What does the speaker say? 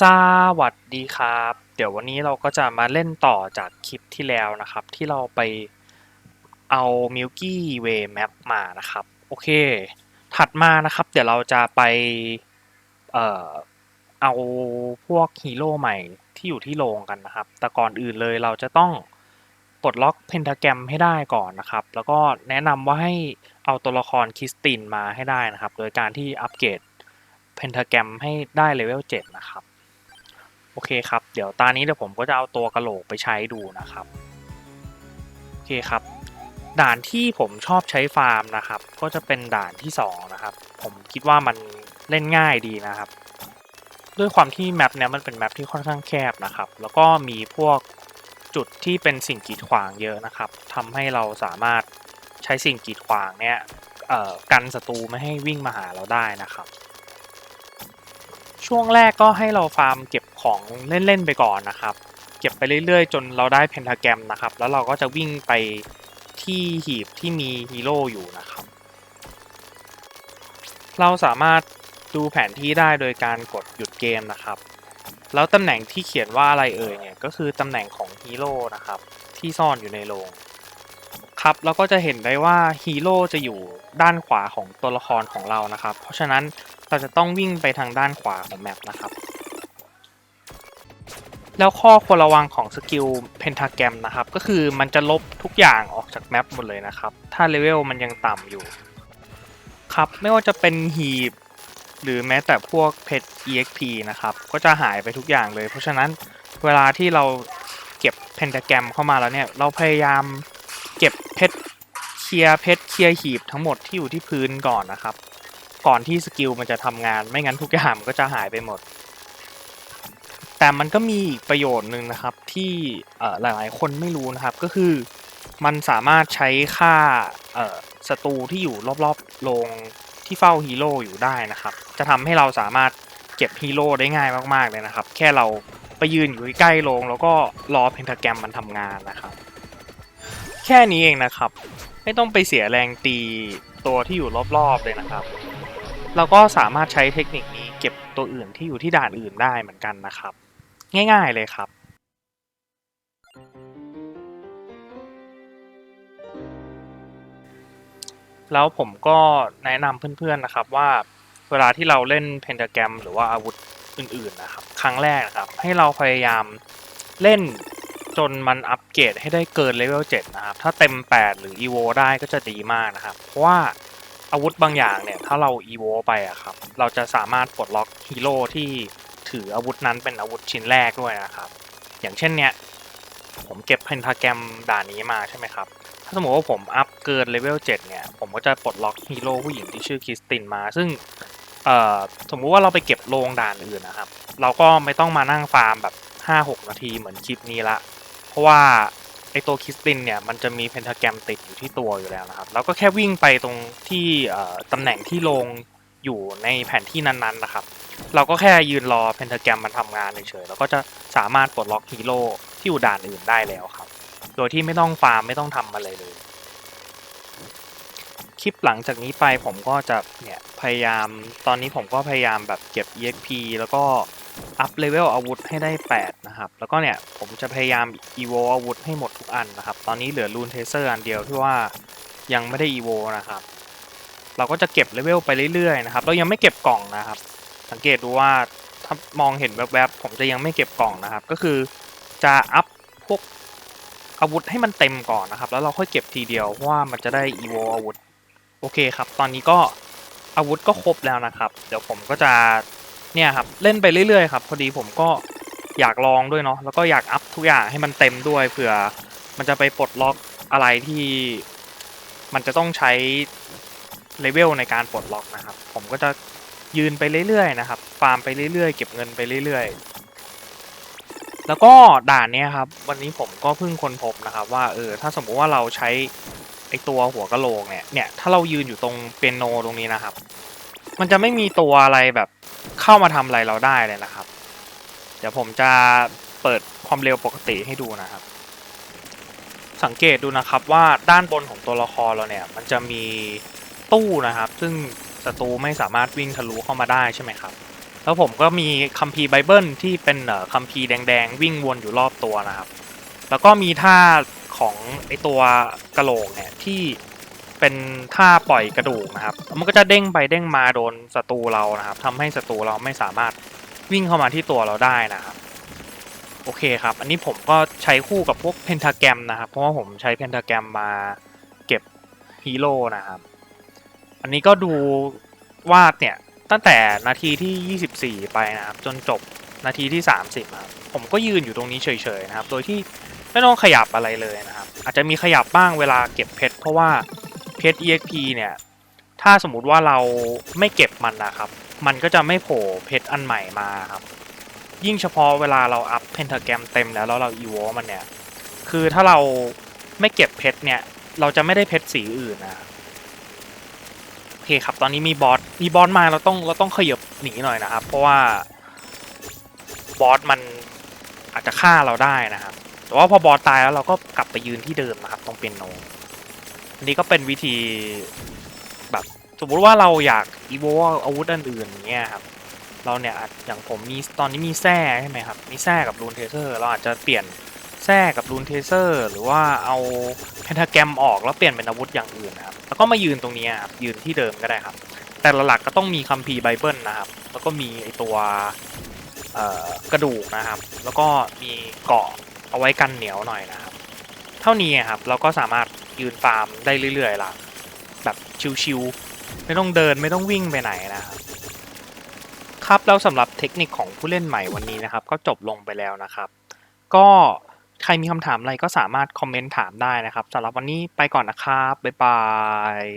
สวัสดีครับ เดี๋ยววันนี้เราก็จะมาเล่นต่อจากคลิปที่แล้วนะครับ ที่เราไปเอา Milky Way Map มานะครับ โอเค ถัดมานะครับ เดี๋ยวเราจะไปเอ่อเอาพวกฮีโร่ใหม่ที่อยู่ที่โรงกันนะครับ แต่ก่อนอื่นเลยเราจะต้องปลดล็อกเพนทาแกรมให้ได้ก่อนนะครับ แล้วก็แนะนำว่าให้เอาตัวละครคริสตินมาให้ได้นะครับ โดยการที่อัปเกรดเพนทาแกรมให้ได้เลเวล7นะครับ โอเคครับ เดี๋ยวตานี้เดี๋ยวผมก็จะเอาตัวกระโหลกไปใช้ดูนะครับ โอเคครับ ด่านที่ผมชอบใช้ฟาร์มนะครับ ก็จะเป็นด่านที่สองนะครับ ผมคิดว่ามันเล่นง่ายดีนะครับ ด้วยความที่แมปเนี้ยมันเป็นแมปที่ค่อนข้างแคบนะครับ แล้วก็มีพวกจุดที่เป็นสิ่งกีดขวางเยอะนะครับทำให้เราสามารถใช้สิ่งกีดขวางเนี้ยกันศัตรูไม่ให้วิ่งมาหาเราได้นะครับ ช่วงแรกก็ให้เราฟาร์มเก็บ ของเล่นๆไปก่อนนะครับ เก็บไปเรื่อยๆ จนเราได้เพนทาแกรมนะครับ แล้วเราก็จะวิ่งไปที่หีบที่มีฮีโร่อยู่นะครับ เราสามารถดูแผนที่ได้โดยการกดหยุดเกมนะครับ แล้วตำแหน่งที่เขียนว่าอะไรเอ่ยเนี่ยก็คือตำแหน่งของฮีโร่นะครับ ที่ซ่อนอยู่ในโรงครับเราก็จะเห็นได้ว่าฮีโร่จะอยู่ด้านขวาของตัวละครของเรานะครับ เพราะฉะนั้นเราจะต้องวิ่งไปทางด้านขวาของแมปนะครับ แล้วข้อควรระวังของสกิลเพนทาแกรมนะครับ ก็คือมันจะลบทุกอย่างออกจากแมปหมดเลยนะครับ ถ้าเลเวลมันยังต่ำอยู่ ครับ ไม่ว่าจะเป็นหีบ หรือแม้แต่พวกเพชร EXP นะครับ ก็จะหายไปทุกอย่างเลย เพราะฉะนั้นเวลาที่เราเก็บเพนทาแกรมเข้ามาแล้วเนี่ย เราพยายามเก็บเพชรเคลียร์เพชรเคลียร์หีบทั้งหมดที่อยู่ที่พื้นก่อนนะครับ ก่อนที่สกิลมันจะทำงาน ไม่งั้นทุกอย่างมันก็จะหายไปหมด แต่มันก็มีประโยชน์หนึ่งนะครับที่หลายๆ คนไม่รู้นะครับก็คือมันสามารถใช้ค่าศัตรูที่อยู่รอบๆโรงที่เฝ้าฮีโร่อยู่ได้นะครับ จะทำให้เราสามารถเก็บฮีโร่ได้ง่ายมากๆเลยนะครับ แค่เราไปยืนอยู่ใกล้โรงแล้วก็รอเพนทาแกรมมันทำงานนะครับ แค่นี้เองนะครับ ไม่ต้องไปเสียแรงตีตัวที่อยู่รอบๆเลยนะครับ เราก็สามารถใช้เทคนิคนี้เก็บตัวอื่นที่อยู่ที่ด่านอื่นได้เหมือนกันนะครับ ง่าย ๆ เลยครับแล้วผมก็แนะนำเพื่อนๆนะครับว่าเวลาที่เราเล่นเพนทาแกรมหรือว่าอาวุธอื่นๆนะครับ ครั้งแรกนะครับ ให้เราพยายามเล่นจนมันอัปเกรดให้ได้เกินเลเวล7นะครับ ถ้าเต็ม 8 หรือ EVO ได้ก็จะดีมากนะครับ เพราะว่าอาวุธบางอย่างเนี่ย ถ้าเรา EVO ไปอะครับ เราจะสามารถปลดล็อกฮีโร่ที่ ถืออาวุธนั้นเป็นอาวุธชิ้นแรกด้วยนะครับ อย่างเช่นเนี้ยผมเก็บเพนทาแกรมด่านนี้มาใช่ไหมครับ ถ้าสมมติว่าผมอัพเกินเลเวล7เนี่ย ผมก็จะปลดล็อกฮีโร่ผู้หญิงที่ชื่อคริสตินมา ซึ่งสมมุติว่าเราไปเก็บโรงด่านอื่นนะครับ เราก็ไม่ต้องมานั่งฟาร์มแบบ 5-6 นาทีเหมือนคลิปนี้ละ เพราะว่าไอตัวคริสตินเนี่ยมันจะมีเพนทาแกรมติดอยู่ที่ตัวอยู่แล้วนะครับ เราก็แค่วิ่งไปตรงที่ตำแหน่งที่โรง อยู่ในแผนที่นั้นๆนะครับ เราก็แค่ยืนรอเพนทาแกรมมันทำงานเฉยๆแล้วก็จะสามารถปลดล็อกฮีโร่ที่อยู่ด่านอื่นได้แล้วครับ โดยที่ไม่ต้องฟาร์มไม่ต้องทำอะไรเลย คลิปหลังจากนี้ไปผมก็จะเนี่ยพยายามตอนนี้ผมก็พยายามแบบเก็บ EXP แล้วก็อัพเลเวลอาวุธให้ได้ 8 นะครับ แล้วก็เนี่ย ผมจะพยายาม EVO อาวุธให้หมดทุกอันนะครับ ตอนนี้เหลือรูนเทเซอร์อันเดียวที่ว่ายังไม่ได้ EVO นะครับ เราก็จะเก็บเลเวลไปเรื่อยๆนะครับเรายังไม่เก็บกล่องนะครับ สังเกตดูว่าถ้ามองเห็นแวบๆผมจะยังไม่เก็บกล่องนะครับ ก็คือจะอัพพวกอาวุธให้มันเต็มก่อนนะครับ แล้วเราค่อยเก็บทีเดียวว่ามันจะได้ EVO อาวุธโอเคครับ ตอนนี้ก็อาวุธก็ครบแล้วนะครับ เดี๋ยวผมก็จะเนี่ยครับเล่นไปเรื่อยๆครับพอดีผมก็อยากลองด้วยเนาะแล้วก็อยากอัพทุกอย่างให้มันเต็มด้วยเผื่อมันจะไปปลดล็อกอะไรที่ มันจะต้องใช้ เลเวลในการปลดล็อกนะครับ ผมก็จะยืนไปเรื่อยๆนะครับ ฟาร์มไปเรื่อยๆ เก็บเงินไปเรื่อยๆ แล้วก็ด่านเนี้ยครับ วันนี้ผมก็เพิ่งค้นพบนะครับ ว่าเออถ้าสมมุติว่าเราใช้ไอตัวหัวกะโหลกเนี่ยเนี่ยถ้าเรายืนอยู่ตรงเปียโนตรงนี้นะครับ มันจะไม่มีตัวอะไรแบบเข้ามาทำอะไรเราได้เลยนะครับ เดี๋ยวผมจะเปิดความเร็วปกติให้ดูนะครับ สังเกตดูนะครับว่าด้านบนของตัวละครเราเนี่ย มันจะมี ตู้นะครับ ซึ่งศัตรูไม่สามารถวิ่งทะลุเข้ามาได้ใช่ไหมครับ แล้วผมก็มีคัมภีร์ไบเบิลที่เป็นเอ่อคัมภีร์แดงๆ วิ่งวนอยู่รอบตัวนะครับ แล้วก็มีท่าของไอตัวกระโหลกเนี่ยที่เป็นท่าปล่อยกระดูกนะครับ มันก็จะเด้งไปเด้งมาโดนศัตรูเรานะครับทำให้ศัตรูเราไม่สามารถวิ่งเข้ามาที่ตัวเราได้นะครับ โอเคครับ อันนี้ผมก็ใช้คู่กับพวกเพนทาแกรมนะครับ เพราะว่าผมใช้เพนทาแกรมมาเก็บฮีโร่นะครับ อันนี้ก็ดูวาดเนี่ย ตั้งแต่นาทีที่ 24 ไปนะครับ จนจบนาทีที่ 30ครับผมก็ยืนอยู่ตรงนี้เฉยๆนะครับ โดยที่ไม่ต้องขยับอะไรเลยนะครับ อาจจะมีขยับบ้างเวลาเก็บเพชรเพราะว่าเพชร EXP เนี่ย ถ้าสมมติว่าเราไม่เก็บมันนะครับ มันก็จะไม่โผล่เพชรอันใหม่มาครับ ยิ่งเฉพาะเวลาเราอัพเพนทาแกรมเต็มแล้วแล้วเราอีโวมันเนี่ย คือถ้าเราไม่เก็บเพชรเนี่ย เราจะไม่ได้เพชรสีอื่นนะครับ เคครับ ตอนนี้มีบอสมีบอสมาเราต้องเราต้องขยับหนีหน่อยนะครับ เพราะว่าบอสมันอาจจะฆ่าเราได้นะครับ แต่ว่าพอบอสตายแล้วเราก็กลับไปยืนที่เดิมนะครับตรงเปียโนอันนี้ก็เป็นวิธีแบบสมมติว่าเราอยากอีโวอาวุธอันอื่นอย่างเงี้ยครับเราเนี่ยอาจอย่างผมมีตอนนี้มีแส้ใช่ไหมครับ มีแส้กับรูนเทเซอร์ เราอาจจะเปลี่ยน แส้กับรูนเทเซอร์ หรือว่าเอาเพนทาแกรมออกแล้วเปลี่ยนเป็นอาวุธอย่างอื่นนะครับแล้วก็มายืนตรงนี้ครับยืนที่เดิมก็ได้ครับ แต่หลักๆก็ต้องมีคัมภีร์ไบเบิลนะครับ แล้วก็มีไอตัวกระดูกนะครับ แล้วก็มีเกาะเอาไว้กันเหนียวหน่อยนะครับ เท่านี้ครับเราก็สามารถยืนฟาร์มได้เรื่อยๆละแบบชิวๆไม่ต้องเดินไม่ต้องวิ่งไปไหนนะครับครับแล้วสำหรับเทคนิคของผู้เล่นใหม่วันนี้นะครับ ก็จบลงไปแล้วนะครับ ก็ ใครมีคำถามอะไรก็สามารถคอมเมนต์ถามได้นะครับ สำหรับวันนี้ไปก่อนนะครับ บ๊ายบาย